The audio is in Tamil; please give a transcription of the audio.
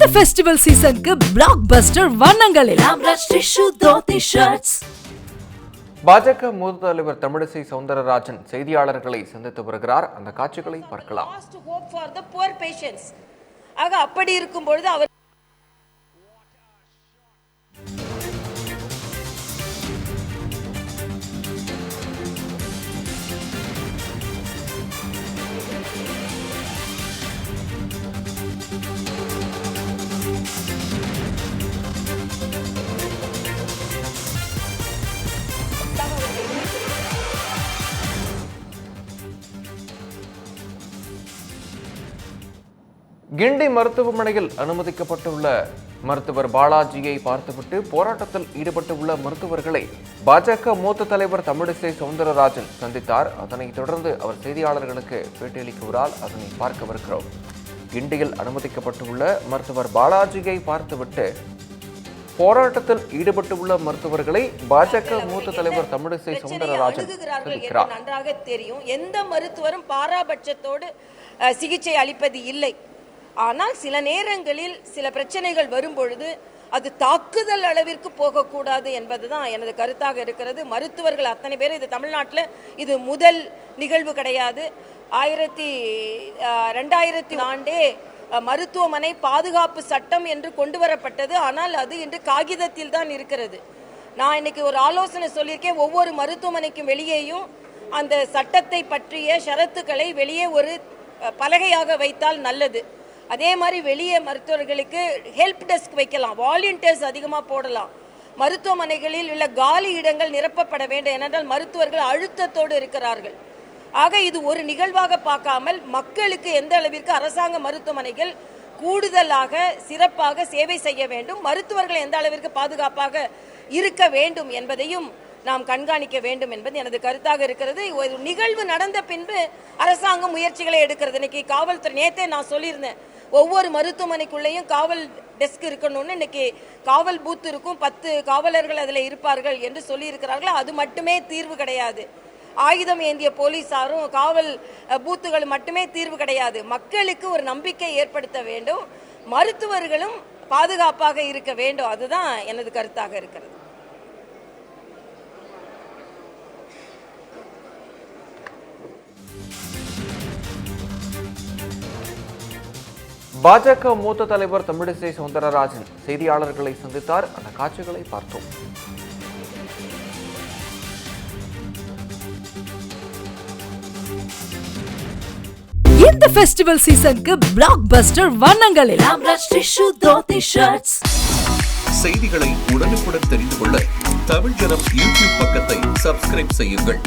இந்த ஃபெஸ்டிவல் சீசனுக்கு பிளாக் பஸ்டர் ஷர்ட்ஸ் பாஜக மூத்த தலைவர் தமிழிசை சவுந்தரராஜன் செய்தியாளர்களை சந்தித்து வருகிறார். அந்த காட்சிகளை பார்க்கலாம். ஆக அப்படி இருக்கும் பொழுது அவர் கிண்டி மருத்துவமனையில் அனுமதிக்கப்பட்டுள்ள மருத்துவர் பாலாஜியை பார்த்துவிட்டு போராட்டத்தில் ஈடுபட்டுள்ள மருத்துவர்களை பாஜக மூத்த தலைவர் தமிழிசை சவுந்தரராஜன் சந்தித்தார். அதனைத் தொடர்ந்து அவர் செய்தியாளர்களுக்கு பேட்டியளிக்கிறார் அதனை பார்க்கவிருக்கிறோம் கிண்டியில் அனுமதிக்கப்பட்டுள்ள மருத்துவர் பாலாஜியை பார்த்துவிட்டு போராட்டத்தில் ஈடுபட்டுள்ள மருத்துவர்களை பாஜக மூத்த தலைவர் தமிழிசை சவுந்தரராஜன் நன்றாக தெரியும். எந்த மருத்துவரும் பாராபட்சத்தோடு சிகிச்சை அளிப்பது இல்லை. ஆனால் சில நேரங்களில் சில பிரச்சனைகள் வரும்பொழுது அது தாக்குதல் அளவிற்கு போகக்கூடாது என்பது தான் எனது கருத்தாக இருக்கிறது. மருத்துவர்கள் அத்தனை பேர் இது தமிழ்நாட்டில் இது முதல் நிகழ்வு கிடையாது. ஆயிரத்தி ரெண்டாயிரத்தி ஆண்டே மருத்துவமனை பாதுகாப்பு சட்டம் என்று கொண்டு வரப்பட்டது. ஆனால் அது இன்று காகிதத்தில் தான் இருக்கிறது. நான் இன்னைக்கு ஒரு ஆலோசனை சொல்லியிருக்கேன். ஒவ்வொரு மருத்துவமனைக்கும் வெளியேயும் அந்த சட்டத்தை பற்றிய ஷரத்துக்களை வெளியே ஒரு பலகையாக வைத்தால் நல்லது. அதே மாதிரி வெளியே மருத்துவர்களுக்கு ஹெல்ப் டெஸ்க் வைக்கலாம். வாலண்டியர்ஸ் அதிகமாக போடலாம். மருத்துவமனைகளில் உள்ள காலி இடங்கள் நிரப்பப்பட வேண்டும். ஏனென்றால் மருத்துவர்கள் அழுத்தத்தோடு இருக்கிறார்கள். ஆக இது ஒரு நிகழ்வாக பார்க்காமல் மக்களுக்கு எந்த அளவிற்கு அரசாங்க மருத்துவமனைகள் கூடுதலாக சிறப்பாக சேவை செய்ய வேண்டும் மருத்துவர்கள் எந்த அளவிற்கு பாதுகாப்பாக இருக்க வேண்டும் என்பதையும் நாம் கண்காணிக்க வேண்டும் என்பது எனது கருத்தாக இருக்கிறது. ஒரு நிகழ்வு நடந்த பின்பு அரசாங்கம் முயற்சிகளை எடுக்கிறது. இன்னைக்கு காவல்துறை நேத்தே நான் சொல்லியிருந்தேன். ஒவ்வொரு மருத்துவமனைக்குள்ளேயும் காவல் டெஸ்க் இருக்கணும்னு இன்னைக்கு காவல் பூத் இருக்கும். பத்து காவலர்கள் அதில் இருப்பார்கள் என்று சொல்லியிருக்கிறார்கள். அது மட்டுமே தீர்வு கிடையாது. ஆயுதம் ஏந்திய போலீசாரும் காவல் அஹ், பூத்துகள் மட்டுமே தீர்வு கிடையாது. மக்களுக்கு ஒரு நம்பிக்கை ஏற்படுத்த வேண்டும். மருத்துவர்களும் பாதுகாப்பாக இருக்க வேண்டும். அதுதான் எனது கருத்தாக இருக்கிறது. பாஜக மூத்த தலைவர் தமிழிசை சவுந்தரராஜன் செய்தியாளர்களை சந்தித்தார். அந்த காட்சிகளை பார்த்தோம். இந்த ஃபெஸ்டிவல் சீசனுக்கு பிளாக் பஸ்டர் ஷர்ட்ஸ் செய்திகளை உடனுக்குடன் தெரிந்து கொள்ள தமிழ் ஜனம் யூடியூப் பக்கத்தை சப்ஸ்கிரைப் செய்யுங்கள்.